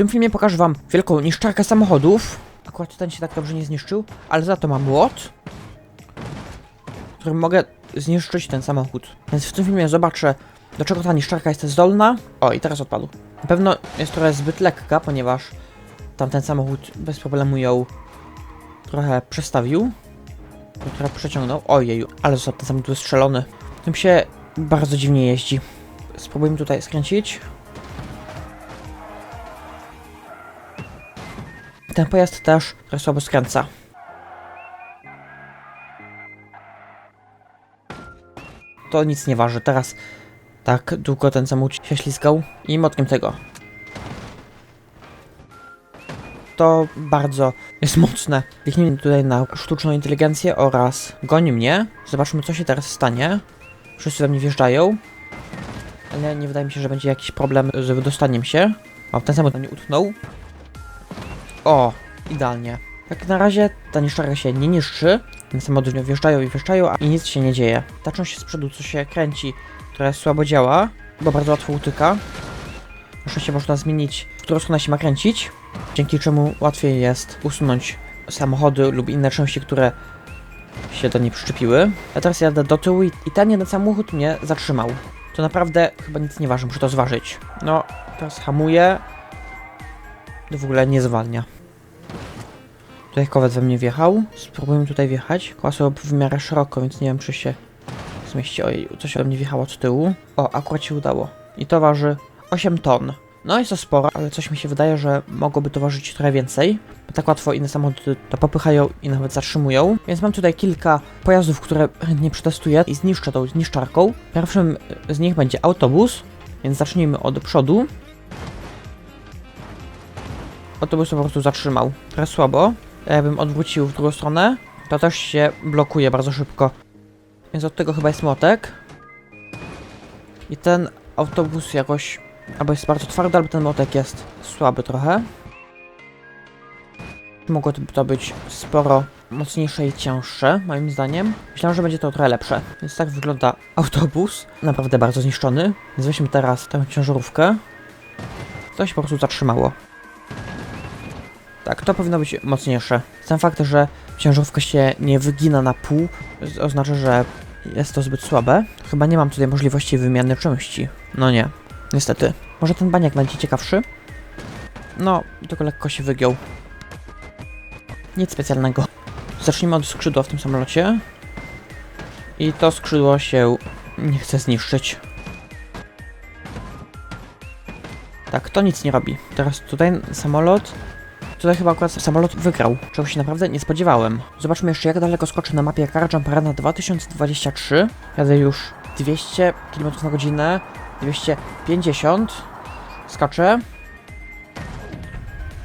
tym filmie pokażę wam wielką niszczarkę samochodów. Akurat ten się tak dobrze nie zniszczył, ale za to mam młot, którym mogę zniszczyć ten samochód. Więc w tym filmie zobaczę, do czego ta niszczarka jest zdolna. O, i teraz odpadł. Na pewno jest trochę zbyt lekka, ponieważ tamten samochód bez problemu ją trochę przestawił. Trochę przeciągnął. Ojeju, ale został ten samochód wystrzelony. Tym się bardzo dziwnie jeździ. Spróbujmy tutaj skręcić. Ten pojazd też słabo skręca. To nic nie waży. Teraz tak długo ten samochód się ślizgał i motkiem tego. To bardzo jest mocne. Kliknijmy tutaj na sztuczną inteligencję oraz goni mnie. Zobaczmy co się teraz stanie. Wszyscy we mnie wjeżdżają. Ale nie wydaje mi się, że będzie jakiś problem z wydostaniem się. O, ten samochód mnie utknął. O, idealnie. Jak na razie ta niszczarka się nie niszczy. Ten samochody w nią wjeżdżają i wjeżdżają, a i nic się nie dzieje. Ta część z przodu, co się kręci, która słabo działa, bo bardzo łatwo utyka. Na szczęście można zmienić, w którą stronę się ma kręcić, dzięki czemu łatwiej jest usunąć samochody lub inne części, które się do niej przyczepiły. Ja teraz jadę do tyłu i, ten jeden samochód mnie zatrzymał. To naprawdę chyba nic nie waży, muszę to zważyć. No, teraz hamuję. To w ogóle nie zwalnia. Tutaj kowet we mnie wjechał. Spróbujemy tutaj wjechać. Koła są w miarę szeroko, więc nie wiem czy się zmieści. Oj, coś we mnie wjechało od tyłu. O, akurat się udało. I to waży 8 ton. No jest to sporo, ale coś mi się wydaje, że mogłoby to ważyć trochę więcej. Tak łatwo inne samochody to popychają i nawet zatrzymują. Więc mam tutaj kilka pojazdów, które chętnie przetestuję i zniszczę tą zniszczarką. Pierwszym z nich będzie autobus, więc zacznijmy od przodu. Autobus po prostu zatrzymał. Trochę słabo. Jakbym odwrócił w drugą stronę, to też się blokuje bardzo szybko. Więc od tego chyba jest motek. I ten autobus jakoś albo jest bardzo twardy, albo ten motek jest słaby trochę. Mogło to być sporo mocniejsze i cięższe, moim zdaniem. Myślałem, że będzie to trochę lepsze. Więc tak wygląda autobus. Naprawdę bardzo zniszczony. Więc weźmy teraz tę ciężarówkę. Się po prostu zatrzymało. Tak, to powinno być mocniejsze. Sam fakt, że ciężarówka się nie wygina na pół, oznacza, że jest to zbyt słabe. Chyba nie mam tutaj możliwości wymiany części. No nie, niestety. Może ten baniak będzie ciekawszy? No, tylko lekko się wygiął. Nic specjalnego. Zacznijmy od skrzydła w tym samolocie. I to skrzydło się nie chce zniszczyć. Tak, to nic nie robi. Teraz tutaj samolot Tutaj chyba akurat samolot wygrał, czego się naprawdę nie spodziewałem. Zobaczmy jeszcze jak daleko skoczę na mapie Car Jump Arena 2023. Jadę już 200 km na godzinę, 250. Skaczę.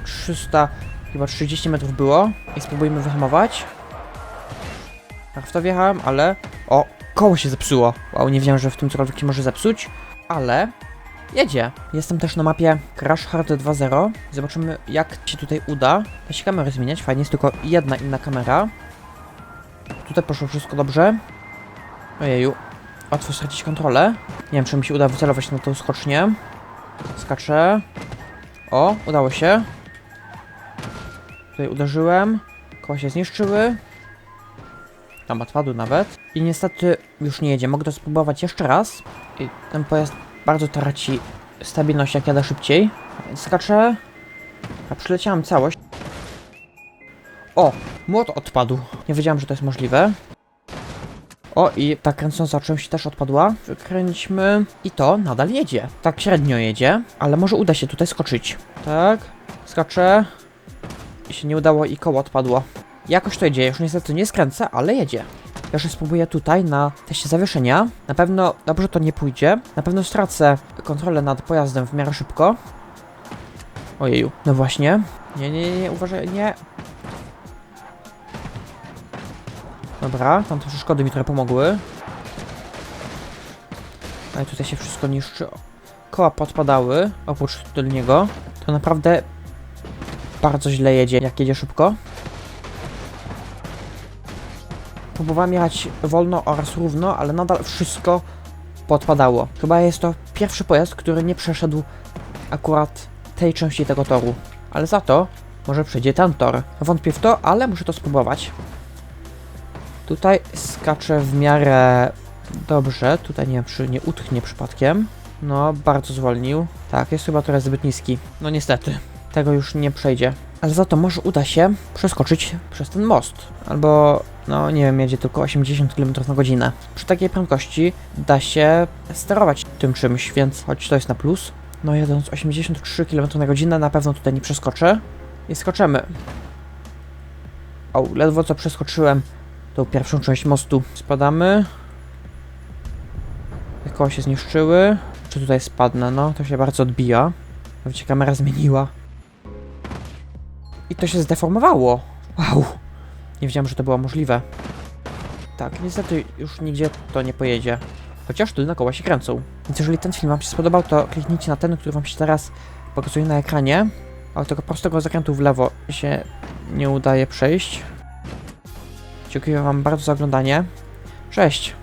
300, chyba 30 metrów było. I spróbujmy wyhamować. Tak w to wjechałem, ale... O, koło się zepsuło. Wow, nie wiedziałem, że w tym cokolwiek się może zepsuć. Ale jedzie. Jestem też na mapie Crash Hard 2.0. Zobaczymy jak się tutaj uda. Da się zmieniać, fajnie, jest tylko jedna inna kamera. Tutaj poszło wszystko dobrze. Ojeju, łatwo stracić kontrolę. Nie wiem, czy mi się uda wycelować na tą skocznię. Skaczę. O, udało się. Tutaj uderzyłem. Koła się zniszczyły. Tam odpadł nawet. I niestety już nie jedzie. Mogę to spróbować jeszcze raz. I ten pojazd bardzo traci stabilność jak jadę szybciej. Skaczę. A przyleciałem całość. O! Młot odpadł. Nie wiedziałem, że to jest możliwe. O, i ta kręcąca część też odpadła. Wykręćmy. I to nadal jedzie. Tak średnio jedzie, ale może uda się tutaj skoczyć. Tak. Skaczę. I się nie udało i koło odpadło. Jakoś to jedzie. Już niestety nie skręcę, ale jedzie. Jeszcze spróbuję tutaj na teście zawieszenia. Na pewno dobrze to nie pójdzie. Na pewno stracę kontrolę nad pojazdem w miarę szybko. Ojeju, no właśnie. Nie, nie, nie, uważaj, nie. Dobra, tam te przeszkody mi trochę pomogły. Ale tutaj się wszystko niszczy. Koła podpadały, oprócz tylniego. To naprawdę bardzo źle jedzie, jak jedzie szybko. Próbowałem jechać wolno oraz równo, ale nadal wszystko podpadało. Chyba jest to pierwszy pojazd, który nie przeszedł akurat tej części tego toru. Ale za to może przejdzie ten tor. Wątpię w to, ale muszę to spróbować. Tutaj skaczę w miarę dobrze. Tutaj nie wiem, nie utknie przypadkiem. No, bardzo zwolnił. Tak, jest chyba trochę zbyt niski. No niestety, tego już nie przejdzie. Ale za to może uda się przeskoczyć przez ten most. Albo, no nie wiem, jedzie tylko 80 km na godzinę. Przy takiej prędkości da się sterować tym czymś, więc choć to jest na plus. No jedąc 83 km na godzinę na pewno tutaj nie przeskoczę. I skoczymy. O, ledwo co przeskoczyłem tą pierwszą część mostu. Spadamy. Te koła się zniszczyły. Czy tutaj spadnę? No, to się bardzo odbija. Nawet się kamera zmieniła. I to się zdeformowało. Wow. Nie wiedziałem, że to było możliwe. Tak, niestety już nigdzie to nie pojedzie. Chociaż tylne koła się kręcą. Więc jeżeli ten film Wam się spodobał, to kliknijcie na ten, który Wam się teraz pokazuje na ekranie. Ale tego prostego zakrętu w lewo się nie udaje przejść. Dziękuję Wam bardzo za oglądanie. Cześć!